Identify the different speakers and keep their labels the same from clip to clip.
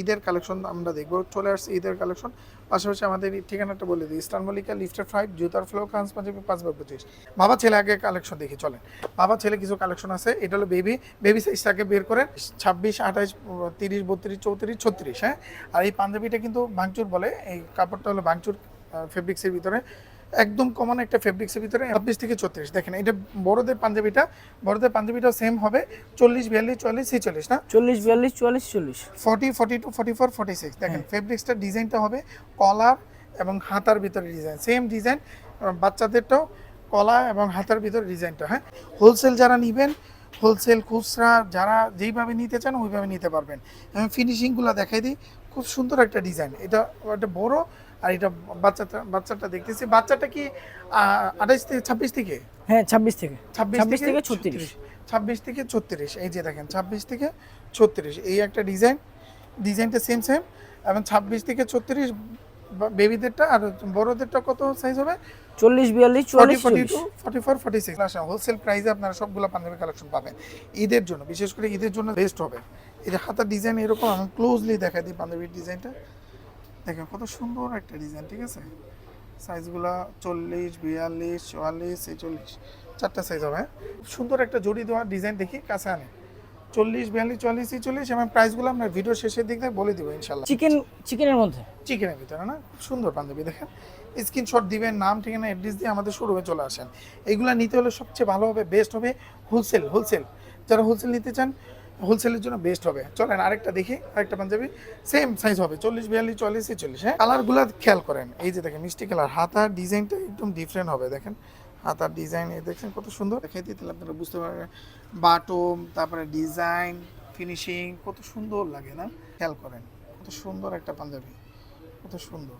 Speaker 1: ঈদের কালেকশন আমরা দেখব। চলে আসছে ঈদের কালেকশন। পাশাপাশি আমাদের ঠিকানাটা বলে দিই। ইস্টার্ন মল্লিকা লিফটের ফাইভ জুতার ফ্লো কান্স পাঞ্জাবি, পাঁচ বাই পঁচিশ। বাবা, ছেলে আগে কালেকশন দেখি, চলেন। বাবা, ছেলে কিছু কালেকশন আছে। এটা হলো বেবি বেবি সাইজটাকে বের করে ছাব্বিশ, আঠাশ, তিরিশ, বত্রিশ, চৌত্রিশ, ছত্রিশ হ্যাঁ? আর এই পাঞ্জাবিটা কিন্তু ভাঙচুর বলে। এই কাপড়টা হলো ভাঙচুর ফেব্রিক্সের ভিতরে। একদম কমন একটা ফেব্রিক্সের ভিতরে ছাব্বিশ থেকে ছত্রিশ দেখেন এটা বড়দের পাঞ্জাবিটা বড়দের পাঞ্জাবিটাও সেম হবে। চল্লিশ বিয়াল্লিশ চুয়াল্লিশ ছেচল্লিশ না?
Speaker 2: চল্লিশ বিয়াল্লিশ চুয়াল্লিশ চল্লিশ।
Speaker 1: Forty forty two forty four forty six দেখেন ফেব্রিক্সটা ডিজাইনটা হবে কলার এবং হাতার ভিতরে ডিজাইন সেম ডিজাইন বাচ্চাদেরটাও কলা এবং হাতার ভিতরে ডিজাইনটা হ্যাঁ? হোলসেল যারা নেবেন হোলসেল খুচরা যারা যেইভাবে নিতে চান ওইভাবে নিতে পারবেন। এবং ফিনিশিংগুলো দেখাই দিই। খুব সুন্দর একটা ডিজাইন এটা একটা বড় আর এটা বাচ্চাটা বাচ্চাটা দেখতেছি। বাচ্চাটা কি আঠাইশ থেকে ছাব্বিশ থেকে?
Speaker 2: হ্যাঁ ছাব্বিশ থেকে।
Speaker 1: ছাব্বিশ
Speaker 2: থেকে ছত্রিশ।
Speaker 1: ছাব্বিশ থেকে ছত্রিশ। এই যে দেখেন ছাব্বিশ থেকে ছত্রিশ। এই একটা ডিজাইন ডিজাইনটা সেম সেম এবং ছাব্বিশ থেকে ছত্রিশ বেবিদেরটা আর বড়দেরটা কত সাইজ হবে?
Speaker 2: চল্লিশ বিয়াল্লিশ চুয়াল্লিশ
Speaker 1: forty two forty four forty six wholesale প্রাইসে আপনারা সবগুলো পাঞ্জাবি কালেকশন পাবেন। ঈদের জন্য বিশেষ করে ঈদের জন্য বেস্ট হবে। যে হাতার ডিজাইন এরকম আমি ক্লোজলি দেখাই দিই পাঞ্জাবির ডিজাইনটা দেখেন কত সুন্দর একটা ডিজাইন ঠিক আছে? সাইজগুলো চল্লিশ বিয়াল্লিশ চুয়াল্লিশ ছেচল্লিশ চারটা সাইজ হবে হ্যাঁ? সুন্দর একটা জড়ি দেওয়া ডিজাইন দেখি কাছে আনে। চল্লিশ বিয়াল্লিশ চুয়াল্লিশ ছেচল্লিশ এবং প্রাইসগুলো আমরা ভিডিও শেষের দিক থেকে বলে দেবো ইনশাল্লাহ
Speaker 2: চিকেন চিকেনের মধ্যে?
Speaker 1: চিকেনের ভিতরে না? খুব সুন্দর পাঞ্জাবি দেখেন। স্ক্রিনশট দিবেন নাম ঠিকানা অ্যাড্রেস দিয়ে আমাদের শোরুমে চলে আসেন। এগুলো নিতে হলে সবচেয়ে ভালো হবে বেস্ট হবে হোলসেল হোলসেল যারা হোলসেল নিতে চান হোলসেলের জন্য বেস্ট হবে। চলেন আরেকটা দেখি, আরেকটা পাঞ্জাবি সেম সাইজ হবে, চল্লিশ, বিয়াল্লিশ চল্লিশ ছেচল্লিশ হ্যাঁ? কালারগুলো খেয়াল করেন, এই যে দেখেন মিষ্টি কালার হাতার ডিজাইনটা একদম ডিফারেন্ট হবে, দেখেন। হাতার ডিজাইন এই দেখছেন কত সুন্দর। দিই, তাহলে আপনারা বুঝতে পারবেন। বাটম তারপরে ডিজাইন ফিনিশিং কত সুন্দর লাগে, না? খেয়াল করেন, কত সুন্দর একটা পাঞ্জাবি, কত সুন্দর।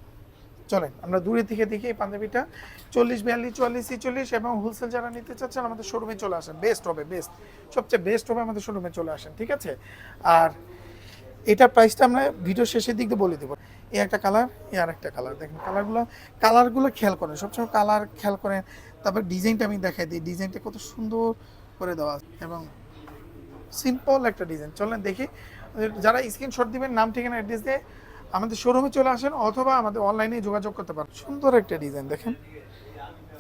Speaker 1: চলেন, আমরা দূরে থেকে দেখি এই পাঞ্জাবিটা। চল্লিশ, বিয়াল্লিশ, চুয়াল্লিশ, ছিচল্লিশ এবং হোলসেল যারা নিতে চাচ্ছেন আমাদের শোরুমে চলে আসেন। বেস্ট হবে বেস্ট সবচেয়ে বেস্ট হবে আমাদের শোরুমে চলে আসেন, ঠিক আছে? আর এটা প্রাইসটা আমরা ভিডিও শেষের দিক দিয়ে বলে দেবো। এই একটা কালার এ আর একটা কালার দেখেন কালারগুলো কালারগুলো খেয়াল করেন। সবসময় কালার খেয়াল করেন। তারপর ডিজাইনটা আমি দেখাই দিই। ডিজাইনটা কত সুন্দর করে দেওয়া এবং সিম্পল একটা ডিজাইন চলেন দেখি। যারা স্ক্রিনশট দিবেন, নাম, ঠিকানা অ্যাড্রেস দিয়ে আমাদের শোরুমে চলে আসেন অথবা আমাদের অনলাইনে যোগাযোগ করতে পারেন। সুন্দর একটা ডিজাইন দেখেন।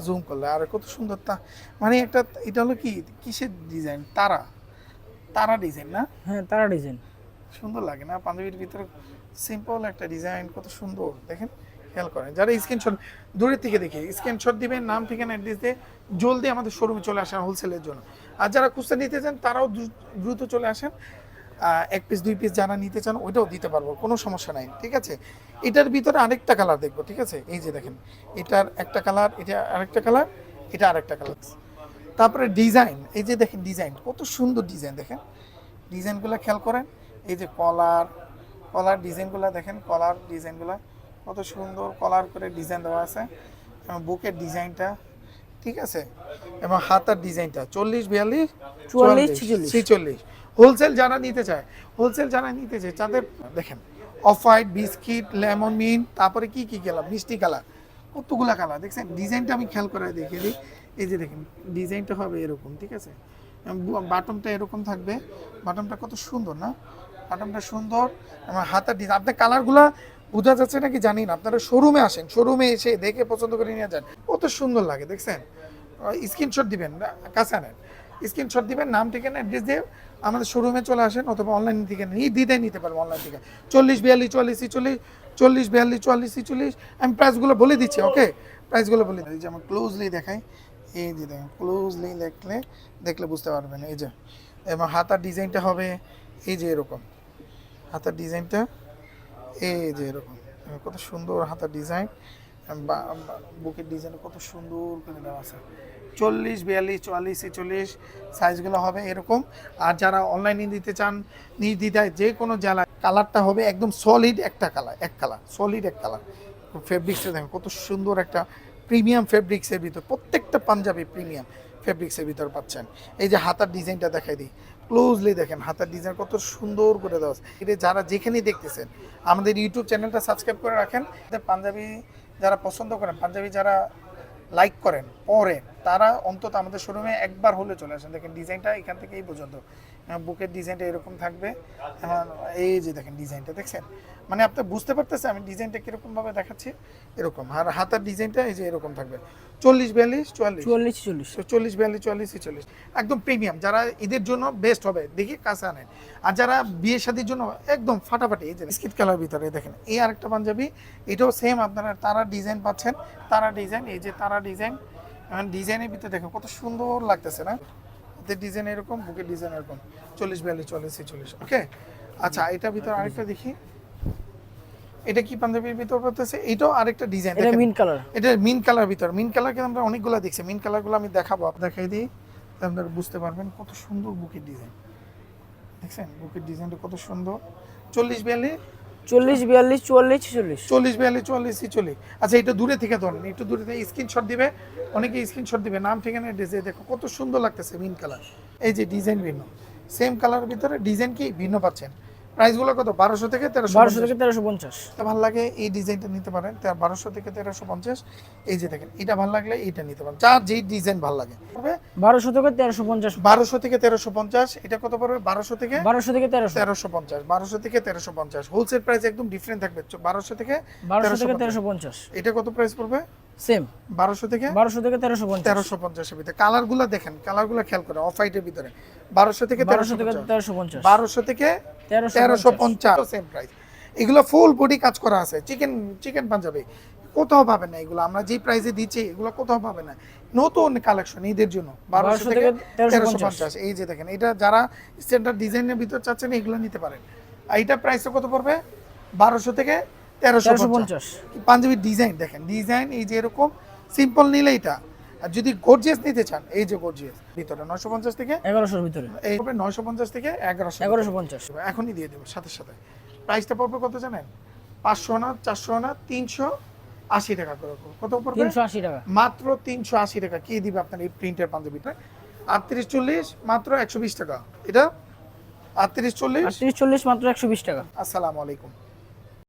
Speaker 1: জুম করলে আর কত সুন্দর তা মানে একটা এটা হলো কি? কিসের ডিজাইন তারা। তারা ডিজাইন না?
Speaker 2: হ্যাঁ তারা ডিজাইন
Speaker 1: সুন্দর লাগে না? পাঞ্জাবির ভিতরে সিম্পল একটা ডিজাইন কত সুন্দর। দেখেন খেয়াল করেন। যারা স্ক্রিনশট দূরের থেকে দেখে স্ক্রিনশট দিবেন নাম ঠিকানা অ্যাড্রেস দিয়ে জলদি আমাদের শোরুমে চলে আসেন হোলসেলের জন্য। আর যারা খুচরা নিতে চান তারাও দ্রু- দ্রুত চলে আসেন। এক পিস দুই পিস যারা নিতে চান ওইটাও দিতে পারব কোনো সমস্যা নাই ঠিক আছে? এটার ভিতরে আরেকটা কালার দেখব ঠিক আছে? এই যে দেখেন এটার একটা কালার এটা আরেকটা কালার এটা আরেকটা কালার তারপরে ডিজাইন এই যে দেখেন ডিজাইন কত সুন্দর ডিজাইন দেখেন? ডিজাইনগুলো খেয়াল করেন এই যে কলার কলার ডিজাইনগুলো দেখেন কলার ডিজাইনগুলো কত সুন্দর কলার করে ডিজাইন দেওয়া আছে এবং বুকের ডিজাইনটা ঠিক আছে? এবং হাতার ডিজাইনটা চল্লিশ বিয়াল্লিশ
Speaker 2: চুয়াল্লিশ, ছিচল্লিশ।
Speaker 1: হোলসেল যারা নিতে চায়, হোলসেল যারা নিতে চায়, তাদের দেখেন off white biscuit, lemon mint, তারপরে কি কি কালার? মিষ্টি কালার। কতগুলা কালার? দেখছেন, ডিজাইনটা আমি খেয়াল করে দেখিয়ে দিই। এই যে দেখেন, ডিজাইনটা হবে এরকম, ঠিক আছে? বাটনটা এরকম থাকবে। বাটনটা কত সুন্দর, না? বাটনটা সুন্দর। এবং হাতার ডিজাইন আপনার কালারগুলা বোঝা যাচ্ছে নাকি জানি না। আপনারা শোরুমে আসেন শোরুমে এসে দেখে পছন্দ করে নিয়ে যান। কত সুন্দর লাগে, দেখছেন? স্ক্রিনশট দিবেন কাছে আনেন। স্ক্রিনশট দিবেন নাম ঠিকানা অ্যাড্রেস দিয়ে আমাদের শোরুমে চলে আসেন অথবা অনলাইন থেকে দিতে নিতে পারব অনলাইন থেকে। চল্লিশ বিয়াল্লিশ চুয়াল্লিশ চল্লিশ চল্লিশ বিয়াল্লিশ চুয়াল্লিশ চল্লিশ আমি প্রাইসগুলো বলে দিচ্ছি ওকে প্রাইসগুলো বলে দিচ্ছি। যেমন ক্লোজলি দেখাই এই যে দেখেন ক্লোজলি দেখলে দেখলে বুঝতে পারবেন এই যে। এবং হাতার ডিজাইনটা হবে এই যে এরকম। হাতার ডিজাইনটা এই যে এরকম। কত সুন্দর হাতার ডিজাইন। বুকের ডিজাইন কত সুন্দর করে দেওয়া আছে। চল্লিশ, বিয়াল্লিশ, চুয়াল্লিশ, ছেচল্লিশ সাইজগুলো হবে এরকম। আর যারা অনলাইনে দিতে চান, নির্দ্বিধায় যে কোনো জেলায় কালারটা হবে একদম সলিড একটা কালার এক কালার সলিড এক কালার ফেব্রিক্সে দেখেন কত সুন্দর একটা প্রিমিয়াম ফেব্রিক্সের ভিতর, প্রত্যেকটা পাঞ্জাবি প্রিমিয়াম ফেব্রিক্সের ভিতর পাচ্ছেন। এই যে হাতার ডিজাইনটা দেখাই দিই। ক্লোজলি দেখেন হাতার ডিজাইন কত সুন্দর করে দেওয়া এটা যারা যেখানেই দেখতেছেন, আমাদের ইউটিউব চ্যানেলটা সাবস্ক্রাইব করে রাখেন। পাঞ্জাবি যারা পছন্দ করেন, পাঞ্জাবি যারা লাইক করেন, পরে তারা অন্তত আমাদের শোরুমে একবার হলে চলে আসেন। দেখেন ডিজাইনটা এখান থেকে এই পর্যন্ত বুকের ডিজাইনটা এরকম থাকবে। এখন এই যে দেখেন ডিজাইনটা দেখছেন? মানে আপনি বুঝতে পারতেছেন আমি ডিজাইনটা কীরকম ভাবে দেখাচ্ছি? এরকম। আর হাতার ডিজাইনটা এই যে এরকম থাকবে। চল্লিশ বিয়াল্লিশ চুয়াল্লিশ?
Speaker 2: চুয়াল্লিশ চল্লিশ।
Speaker 1: চল্লিশ বিয়াল্লিশ চুয়াল্লিশ ছেচল্লিশ। একদম প্রিমিয়াম যারা ঈদের জন্য বেস্ট হবে দেখি কাছে আনেন। আর যারা বিয়ে শাদির জন্য একদম ফাটাফাটি এই যে স্কিট কালার ভিতরে দেখেন এই আরেকটা পাঞ্জাবি এটাও সেম আপনারা তারা ডিজাইন পাচ্ছেন তারা ডিজাইন এই যে তারা ডিজাইন ডিজাইনের ভিতরে দেখেন কত সুন্দর লাগতেছে না? হাতের ডিজাইন এরকম বুকের ডিজাইন এরকম। চল্লিশ বিয়াল্লিশ চল্লিশ ছেচল্লিশ ওকে আচ্ছা এটার ভিতরে আরেকটা দেখি। এটা কি পাঞ্জাবির ভিতর পড়তেছে? এটাও আরেকটা ডিজাইন
Speaker 2: এটা মিন কালার
Speaker 1: এটা মিন কালার ভিতর। মিন কালার কিন্তু আমরা অনেকগুলো দেখছি। মিন কালারগুলো আমি দেখাবো দেখাই দিই। আপনারা বুঝতে পারবেন কত সুন্দর বুকের ডিজাইন দেখছেন? বুকের ডিজাইনটা কত সুন্দর। চল্লিশ বিয়াল্লিশ
Speaker 2: চল্লিশ, বিয়াল্লিশ, চুয়াল্লিশ, ছেচল্লিশ।
Speaker 1: চল্লিশ, বিয়াল্লিশ চল্লিশ ছিচল্লিশ। আচ্ছা এটা দূরে থেকে ধরেন, একটু দূরে থেকে স্ক্রিনশট দিবে, অনেকে স্ক্রিনশট দিবে, নাম, ঠিকানা ডিজাইন দেখো, কত সুন্দর লাগতেছে মিন কালার এই যে ডিজাইন ভিন্ন। সেম কালারের ভিতরে ডিজাইন কি ভিন্ন পাচ্ছেন? প্রাইসগুলো কত বারোশো থেকে তেরোশো
Speaker 2: বারোশো থেকে তেরোশো পঞ্চাশ
Speaker 1: ভালো লাগে এই ডিজাইনটা নিতে পারেন তার বারোশো থেকে তেরোশো পঞ্চাশ এই যে দেখেন এটা ভালো লাগলে এইটা নিতে পারেন যার যেই ডিজাইন ভালো লাগে
Speaker 2: বারোশো থেকে তেরোশো পঞ্চাশ
Speaker 1: বারোশো থেকে তেরোশো পঞ্চাশ এটা কত পড়বে বারোশো থেকে
Speaker 2: বারোশো থেকে তেরোশো
Speaker 1: তেরোশো পঞ্চাশ বারোশো থেকে তেরোশো পঞ্চাশ হোলসেল প্রাইস একদম ডিফারেন্ট থাকবে বারোশো থেকে
Speaker 2: বারোশো থেকে তেরোশো পঞ্চাশ
Speaker 1: এটা কত প্রাইস পড়বে
Speaker 2: সেম
Speaker 1: বারোশো থেকে
Speaker 2: বারোশো থেকে তেরোশো পঞ্চাশ।
Speaker 1: তেরোশো পঞ্চাশের ভিতরে। কালারগুলো দেখেন কালারগুলো খেয়াল করে অফ হোয়াইটের ভিতরে। বারোশো থেকে
Speaker 2: বারোশো
Speaker 1: তেরোশো
Speaker 2: থেকে তেরোশো পঞ্চাশ।
Speaker 1: বারোশো থেকে
Speaker 2: তেরোশো
Speaker 1: তেরোশো পঞ্চাশ। সেম প্রাইস এগুলো ফুল বডি কাজ করা আছে। চিকেন চিকেন পাঞ্জাবি কোথাও পাবেন না এগুলো। আমরা যে প্রাইসে দিচ্ছি এগুলো কোথাও পাবেন না। নতুন কালেকশন ঈদের জন্য। বারোশো
Speaker 2: 1200
Speaker 1: থেকে তেরোশো
Speaker 2: 1350
Speaker 1: পঞ্চাশ। এই যে দেখেন এটা যারা স্ট্যান্ডার্ড ডিজাইনের ভিতর চাচ্ছেন এগুলো নিতে পারেন। আর এইটা প্রাইসটা কত পড়বে? বারোশো থেকে তেরোশো পঞ্চাশ। পাঞ্জাবির ডিজাইন দেখেন ডিজাইন এই যে এরকম সিম্পল নিলে এটা। আর যদি গর্জিয়াস নিতে চান এই যে গর্জিয়াস ভিতরে নশো পঞ্চাশ থেকে
Speaker 2: এগারোশোর ভিতরে।
Speaker 1: এই নয়শো পঞ্চাশ থেকে এগারোশো।
Speaker 2: এগারোশো পঞ্চাশ।
Speaker 1: এখনই দিয়ে দেবো সাথে সাথে। প্রাইসটা পড়বে কত জানেন? পাঁচশো না চারশো না তিনশো আশি টাকা করে কত পড়বে?
Speaker 2: তিনশো আশি টাকা।
Speaker 1: মাত্র তিনশো আশি টাকা। কি দিবে আপনার এই প্রিন্টের পাঞ্জাবিটা? আটত্রিশ চল্লিশ মাত্র একশো বিশ টাকা। এটা আটত্রিশ চল্লিশ।
Speaker 2: আর তিরিশ চল্লিশ মাত্র একশো বিশ টাকা।
Speaker 1: আসসালামু আলাইকুম।